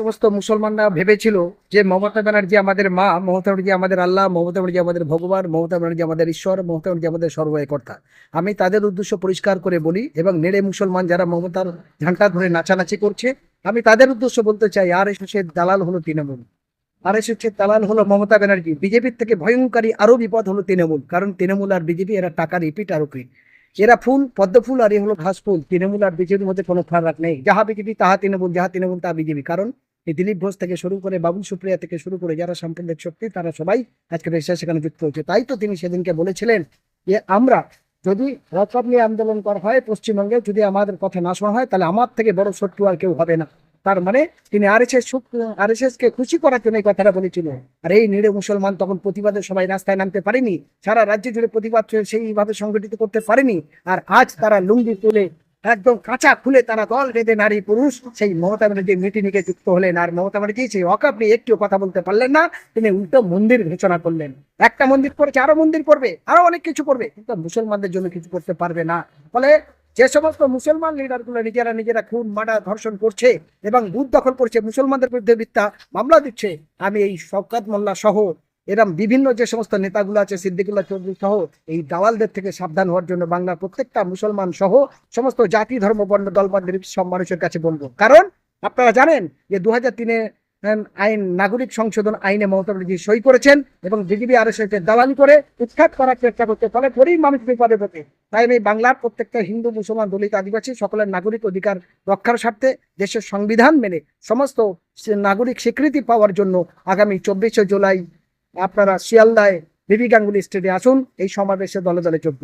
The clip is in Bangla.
সমস্ত মুসলমানরা ভেবেছিল যে মমতা ব্যানার্জি আমাদের মা, মমতা ব্যানার্জি আমাদের আল্লাহ, মমতা ব্যানার্জি আমাদের ভগবান, মমতা ব্যানার্জি আমাদের ঈশ্বর, মমতা ব্যানার্জি আমাদের সর্বকর্তা আমি তাদের উদ্দেশ্য পরিষ্কার করে বলি এবং নেড়ে মুসলমান যারা মমতার ঝান্টা ধরে নাচানাচি করছে, আমি তাদের উদ্দেশ্য বলতে চাই আর এসের দালাল হলো তৃণমূল। আর এসের দালাল হলো মমতা ব্যানার্জি। বিজেপির থেকে ভয়ঙ্করী আরও বিপদ হলো তৃণমূল, কারণ তৃণমূল আর বিজেপি এরা টাকা রিপিট আর রিপিট এরা ফুল, পদ্ম ফুল আর এ হলো ঘাস ফুল। তৃণমূল আর বিজেপির মধ্যে কোনো ফারাক নেই। যাহা বিজেপি, তাহা তৃণমূল, যাহা তৃণমূল তা বিজেপি। কারণ এই দিলীপ ঘোষ থেকে শুরু করে বাবুল সুপ্রিয়া থেকে শুরু করে যারা সাম্প্রদায়িক শক্তি, তারা সবাই আজকে দেশে সেখানে যুক্ত হচ্ছে তাই তো তিনি সেদিনকে বলেছিলেন যে, আমরা যদি রথপ নিয়ে আন্দোলন করা হয় পশ্চিমবঙ্গে, যদি আমাদের কথা না শোনা হয়, তাহলে আমার থেকে বড় শত্রু আর কেউ হবে না। তার মানে তিনি R S S R S S কে খুশি করার জন্য এই কথাটা বলেছিলেন। আর এই নিড়ে মুসলমান তখন প্রতিবাদে সবাই রাস্তায় নামতে পারেনি, সারা রাজ্য জুড়ে প্রতিবাদ সেইভাবে সংগঠিত করতে পারেনি, আর আজ তারা লুঙ্গি তুলে একদম কাঁচা খুলে তারা দল বেঁধে নারী পুরুষ, সেই মমতা ব্যানার্জি মিটিংয়ে যুক্ত হলেন। আর মমতা ব্যানার্জি, সেই অকাপ নিয়ে একটিও কথা বলতে পারলেন না। তিনি উল্টো মন্দির ঘোষণা করলেন। একটা মন্দির করেছে আরও মন্দির করবে আরও অনেক কিছু করবে কিন্তু মুসলমানদের জন্য কিছু করতে পারবে না। ফলে যে সমস্ত মুসলমান লিডারগুলো নিজেরা নিজেরা খুন, মার্ডার, ধর্ষণ করছে এবং বুথ দখল করছে, মুসলমানদের বিরুদ্ধে মিথ্যা মামলা দিচ্ছে, আমি এই শওকাত মোল্লা সহ এরম বিভিন্ন যে সমস্ত নেতাগুলো আছে, সিদ্দিকুল্লাহ চৌধুরী সহ, এই দালালদের থেকে সাবধান হওয়ার জন্য বাংলার প্রত্যেকটা মুসলমান সহ সমস্ত জাতি, ধর্ম, বর্ণ দলবন্ধের সব মানুষের কাছে বলব। কারণ আপনারা জানেন যে দু হাজার তিনে আইন, নাগরিক সংশোধন আইনে মমতা ব্যানার্জি সই করেছেন এবং বিজেপি আর এস দালালি করে উৎখাত করার চেষ্টা করতে ফলে করেই মানুষ বিপদে পড়ে। তাই আমি বাংলার প্রত্যেকটা হিন্দু, মুসলমান, দলিত, আদিবাসী সকলের নাগরিক অধিকার রক্ষার স্বার্থে দেশের সংবিধান মেনে সমস্ত নাগরিক স্বীকৃতি পাওয়ার জন্য আগামী চব্বিশে জুলাই আপনারা শিয়ালদায় বিবি গাঙ্গুলি স্টেডে আসুন এই সমাবেশে দলে দলে যোগ